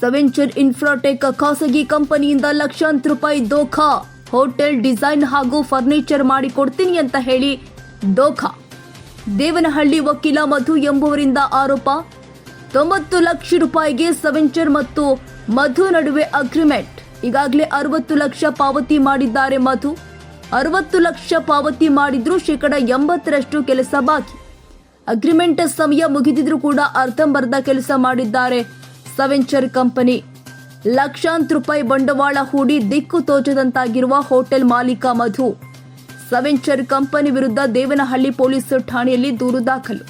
ಸವೆಂಚರ್ Infratech ಖಾಸಗಿ ಕಂಪನಿಯಿಂದ ಲಕ್ಷಾಂತರ ರೂಪಾಯಿ ದೋಖಾ ಹೋಟೆಲ್ ಡಿಸೈನ್ ಹಾಗೂ ಫರ್ನಿಚರ್ ಮಾಡಿ ಕೊಡ್ತೀನಿ ಅಂತ ಹೇಳಿ ದೋಖಾ ದೇವನಹಳ್ಳಿ ವಕೀಲ ಮಧು ಎಂಬುವರಿಂದ ಆರೋಪ. ತೊಂಬತ್ತು ಲಕ್ಷ ರೂಪಾಯಿಗೆ ಸವೆಂಚರ್ ಮತ್ತು ಮಧು ನಡುವೆ ಅಗ್ರಿಮೆಂಟ್ ಈಗಾಗಲೇ ಅರವತ್ತು ಲಕ್ಷ ಪಾವತಿ ಮಾಡಿದ್ದಾರೆ ಮಧು. ಅರವತ್ತು ಲಕ್ಷ ಪಾವತಿ ಮಾಡಿದ್ರು ಶೇಕಡ ಎಂಬತ್ತರಷ್ಟು ಕೆಲಸ ಬಾಕಿ. ಅಗ್ರಿಮೆಂಟ್ ಸಮಯ ಮುಗಿದಿದ್ರೂ ಕೂಡ ಅರ್ಧಂಬರ್ಧ ಕೆಲಸ ಮಾಡಿದ್ದಾರೆ. ಸವೆಂಚರ್ ಕಂಪನಿ. ಲಕ್ಷಾಂತರ ರೂಪಾಯಿ ಬಂಡವಾಳ ಹೂಡಿ ದಿಕ್ಕು ತೋಚದಂತಾಗಿರುವ ಹೋಟೆಲ್ ಮಾಲೀಕ ಮಧು. ಸವೆಂಚರ್ ಕಂಪನಿ ವಿರುದ್ಧ ದೇವನಹಳ್ಳಿ ಪೊಲೀಸ್ ಠಾಣೆಯಲ್ಲಿ ದೂರು ದಾಖಲು.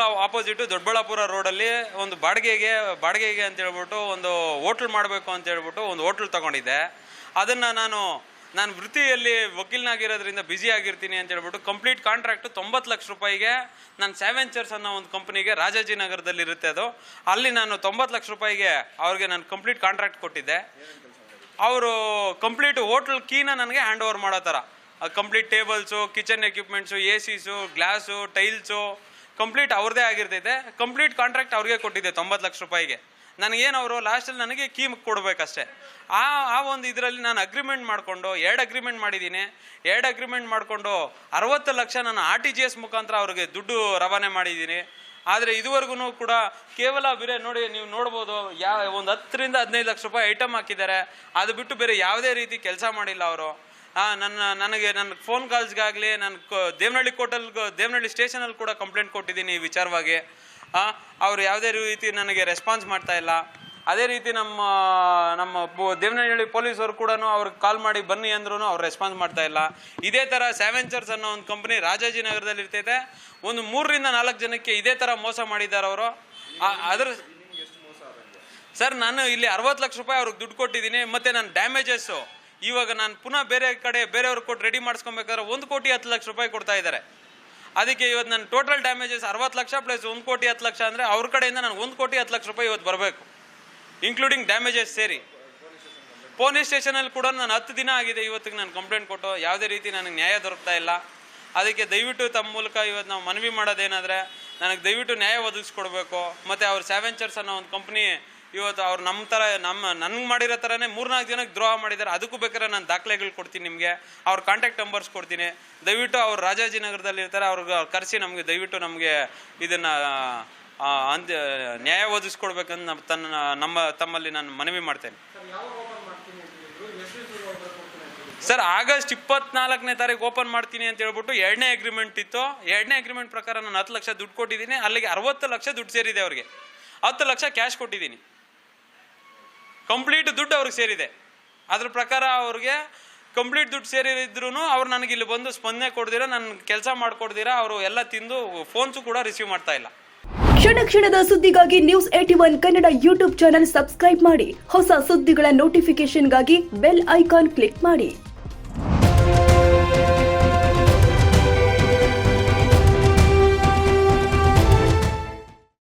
ಆಪೋಸಿಟ್ ದೊಡ್ಡಬಳ್ಳಾಪುರ ರೋಡಲ್ಲಿ ಒಂದು ಬಾಡಿಗೆಗೆ ಬಾಡಿಗೆಗೆ ಅಂತ ಹೇಳ್ಬಿಟ್ಟು ಒಂದು ಹೋಟ್ಲ್ ಮಾಡಬೇಕು ಅಂತ ಹೇಳ್ಬಿಟ್ಟು ಒಂದು ಹೋಟ್ಲ್ ತಗೊಂಡಿದ್ದೆ. ಅದನ್ನು ನಾನು ನಾನು ವೃತ್ತಿಯಲ್ಲಿ ವಕೀಲನಾಗಿರೋದ್ರಿಂದ ಬ್ಯುಸಿ ಆಗಿರ್ತೀನಿ ಅಂತ ಹೇಳ್ಬಿಟ್ಟು ಕಂಪ್ಲೀಟ್ ಕಾಂಟ್ರಾಕ್ಟ್ ತೊಂಬತ್ತು ಲಕ್ಷ ರೂಪಾಯಿಗೆ ನಾನು ಸ್ಯಾವೆಂಚರ್ಸ್ ಅನ್ನೋ ಒಂದು ಕಂಪ್ನಿಗೆ ರಾಜಾಜಿನಗರದಲ್ಲಿ ಇರುತ್ತೆ ಅದು. ಅಲ್ಲಿ ನಾನು ತೊಂಬತ್ತು ಲಕ್ಷ ರೂಪಾಯಿಗೆ ಅವ್ರಿಗೆ ನಾನು ಕಂಪ್ಲೀಟ್ ಕಾಂಟ್ರಾಕ್ಟ್ ಕೊಟ್ಟಿದ್ದೆ. ಅವರು ಕಂಪ್ಲೀಟ್ ಹೋಟ್ಲ್ ಕೀನ ನನಗೆ ಹ್ಯಾಂಡ್ ಓವರ್ ಮಾಡೋ ಥರ. Complete tables kitchen equipments ACs glass tiles complete ಅವ್ರದೇ ಆಗಿರ್ತೈತೆ. ಕಂಪ್ಲೀಟ್ ಕಾಂಟ್ರಾಕ್ಟ್ ಅವ್ರಿಗೆ ಕೊಟ್ಟಿದ್ದೆ ತೊಂಬತ್ತು ಲಕ್ಷ ರೂಪಾಯಿಗೆ. ನನಗೇನು ಅವರು ಲಾಸ್ಟಲ್ಲಿ ನನಗೆ ಕೀ ಕೊಡಬೇಕಷ್ಟೇ. ಆ ಆ ಒಂದು ಇದರಲ್ಲಿ ನಾನು ಅಗ್ರಿಮೆಂಟ್ ಮಾಡಿಕೊಂಡು, ಎರಡು ಅಗ್ರಿಮೆಂಟ್ ಮಾಡಿದ್ದೀನಿ. ಎರಡು ಅಗ್ರಿಮೆಂಟ್ ಮಾಡಿಕೊಂಡು ಅರವತ್ತು ಲಕ್ಷ ನಾನು ಆರ್ ಟಿ ಜಿ ಎಸ್ ಮುಖಾಂತರ ಅವ್ರಿಗೆ ದುಡ್ಡು ರವಾನೆ ಮಾಡಿದ್ದೀನಿ. ಆದರೆ ಇದುವರೆಗೂ ಕೂಡ ಕೇವಲ ಬೇರೆ ನೋಡಿ ನೀವು ನೋಡ್ಬೋದು ಯಾವ ಒಂದು ಹತ್ತರಿಂದ ಹದಿನೈದು ಲಕ್ಷ ರೂಪಾಯಿ ಐಟಮ್ ಹಾಕಿದ್ದಾರೆ. ಅದು ಬಿಟ್ಟು ಬೇರೆ ಯಾವುದೇ ರೀತಿ ಕೆಲಸ ಮಾಡಿಲ್ಲ ಅವರು. ನನ್ನ, ನನಗೆ ನನ್ನ ಫೋನ್ ಕಾಲ್ಸ್ಗಾಗಲಿ ನನ್ನ ಕ- ದೇವನಹಳ್ಳಿ ಕೋರ್ಟಲ್ ದೇವನಹಳ್ಳಿ ಸ್ಟೇಷನಲ್ಲಿ ಕೂಡ ಕಂಪ್ಲೇಂಟ್ ಕೊಟ್ಟಿದ್ದೀನಿ ಈ ವಿಚಾರವಾಗಿ. ಅವರು ಯಾವುದೇ ರೀತಿ ನನಗೆ ರೆಸ್ಪಾನ್ಸ್ ಮಾಡ್ತಾ ಇಲ್ಲ. ಅದೇ ರೀತಿ ನಮ್ಮ ನಮ್ಮ ದೇವನಹಳ್ಳಿ ಪೊಲೀಸರು ಕೂಡ ಅವ್ರಿಗೆ ಕಾಲ್ ಮಾಡಿ ಬನ್ನಿ ಅಂದ್ರೂ ಅವ್ರು ರೆಸ್ಪಾನ್ಸ್ ಮಾಡ್ತಾ ಇಲ್ಲ. ಇದೇ ಥರ ಸ್ಯಾವೆಂಚರ್ಸ್ ಅನ್ನೋ ಒಂದು ಕಂಪನಿ ರಾಜಾಜಿನಗರದಲ್ಲಿ ಇರ್ತೈತೆ. ಒಂದು ಮೂರರಿಂದ ನಾಲ್ಕು ಜನಕ್ಕೆ ಇದೇ ಥರ ಮೋಸ ಮಾಡಿದ್ದಾರೆ ಅವರು. ಅದ್ರ ಸರ್, ನಾನು ಇಲ್ಲಿ ಅರವತ್ತು ಲಕ್ಷ ರೂಪಾಯಿ ಅವ್ರಿಗೆ ದುಡ್ಡು ಕೊಟ್ಟಿದ್ದೀನಿ, ಮತ್ತು ನನ್ನ ಡ್ಯಾಮೇಜಸ್ಸು ಇವಾಗ ನಾನು ಪುನಃ ಬೇರೆ ಕಡೆ ಬೇರೆಯವ್ರಿಗೆ ಕೊಟ್ಟು ರೆಡಿ ಮಾಡಿಸ್ಕೊಬೇಕಾದ್ರೆ ಒಂದು ಕೋಟಿ ಹತ್ತು ಲಕ್ಷ ರೂಪಾಯಿ ಕೊಡ್ತಾ ಇದ್ದಾರೆ. ಅದಕ್ಕೆ ಇವತ್ತು ನನ್ನ ಟೋಟಲ್ ಡ್ಯಾಮೇಜಸ್ ಅರವತ್ತು ಲಕ್ಷ ಪ್ಲಸ್ ಒಂದು ಕೋಟಿ ಹತ್ತು ಲಕ್ಷ ಅಂದರೆ ಅವ್ರ ಕಡೆಯಿಂದ ನಾನು ಒಂದು ಕೋಟಿ ಹತ್ತು ಲಕ್ಷ ರೂಪಾಯಿ ಇವತ್ತು ಬರಬೇಕು ಇನ್ಕ್ಲೂಡಿಂಗ್ ಡ್ಯಾಮೇಜಸ್ ಸೇರಿ. ಪೊಲೀಸ್ ಸ್ಟೇಷನಲ್ಲಿ ಕೂಡ ನಾನು ಹತ್ತು ದಿನ ಆಗಿದೆ ಇವತ್ತಿಗೆ ನಾನು ಕಂಪ್ಲೇಂಟ್ ಕೊಟ್ಟು, ಯಾವುದೇ ರೀತಿ ನನಗೆ ನ್ಯಾಯ ದೊರಕ್ತಾ ಇಲ್ಲ. ಅದಕ್ಕೆ ದಯವಿಟ್ಟು ತಮ್ಮ ಮೂಲಕ ಇವತ್ತು ನಾವು ಮನವಿ ಮಾಡೋದೇನಾದರೆ, ನನಗೆ ದಯವಿಟ್ಟು ನ್ಯಾಯ ಒದಗಿಸ್ಕೊಡ್ಬೇಕು. ಮತ್ತು ಅವ್ರ ಸ್ಯಾವೆಂಚರ್ಸ್ ಅನ್ನೋ ಒಂದು ಕಂಪ್ನಿ ಇವತ್ತು ಅವ್ರು ನಮ್ಮ ಥರ ನಮ್ಮ ನನಗೆ ಮಾಡಿರೋ ಥರನೇ ಮೂರ್ನಾಲ್ಕು ಜನಕ್ಕೆ ದ್ರೋಹ ಮಾಡಿದ್ದಾರೆ. ಅದಕ್ಕೂ ಬೇಕಾದ್ರೆ ನಾನು ದಾಖಲೆಗಳು ಕೊಡ್ತೀನಿ ನಿಮಗೆ. ಅವ್ರ ಕಾಂಟ್ಯಾಕ್ಟ್ ನಂಬರ್ಸ್ ಕೊಡ್ತೀನಿ. ದಯವಿಟ್ಟು ಅವ್ರು ರಾಜಾಜಿನಗರದಲ್ಲಿ ಇರ್ತಾರೆ, ಅವ್ರಿಗೆ ಕರೆಸಿ ನಮಗೆ, ದಯವಿಟ್ಟು ನಮಗೆ ಇದನ್ನು ಅಂತ್ಯ ನ್ಯಾಯ ಒದಗಿಸ್ಕೊಡ್ಬೇಕಂತ ನಮ್ಮ ತನ್ನ, ನಮ್ಮ, ತಮ್ಮಲ್ಲಿ ನಾನು ಮನವಿ ಮಾಡ್ತೇನೆ. ಸರ್, ಆಗಸ್ಟ್ ಇಪ್ಪತ್ನಾಲ್ಕನೇ ತಾರೀಕು ಓಪನ್ ಮಾಡ್ತೀನಿ ಅಂತ ಹೇಳ್ಬಿಟ್ಟು ಎರಡನೇ ಅಗ್ರಿಮೆಂಟ್ ಇತ್ತು. ಎರಡನೇ ಅಗ್ರಿಮೆಂಟ್ ಪ್ರಕಾರ ನಾನು ಹತ್ತು ಲಕ್ಷ ದುಡ್ಡು ಕೊಟ್ಟಿದ್ದೀನಿ. ಅಲ್ಲಿಗೆ ಅರವತ್ತು ಲಕ್ಷ ದುಡ್ಡು ಸೇರಿದೆ ಅವ್ರಿಗೆ. ಹತ್ತು ಲಕ್ಷ ಕ್ಯಾಶ್ ಕೊಟ್ಟಿದ್ದೀನಿ. ಕಂಪ್ಲೀಟ್ ದುಡ್ಡು ಅವ್ರಿಗೆ ಸೇರಿದೆ. ಅದ್ರ ಪ್ರಕಾರ ಅವ್ರಿಗೆ ಕಂಪ್ಲೀಟ್ ದುಡ್ಡು ಸೇರಿದ್ರು ಅವ್ರು ನನಗೆ ಇಲ್ಲಿ ಬಂದು ಸ್ಪಂದನೆ ಕೊಡ್ದಿರ ನನ್ನ ಕೆಲಸ ಮಾಡ್ಕೊಡ್ದಿರಾ, ಅವರು ಎಲ್ಲ ತಿಂದು ಫೋನ್ಸು ಕೂಡ ರಿಸೀವ್ ಮಾಡ್ತಾ ಇಲ್ಲ. ಕ್ಷಣ ಕ್ಷಣದ ಸುದ್ದಿಗಾಗಿ news eighty one Kannada YouTube channel subscribe ಮಾಡಿ. ಹೊಸ ಸುದ್ದಿಗಳ ನೋಟಿಫಿಕೇಶನ್ಗಾಗಿ ಬೆಲ್ ಐಕಾನ್ ಕ್ಲಿಕ್ ಮಾಡಿ.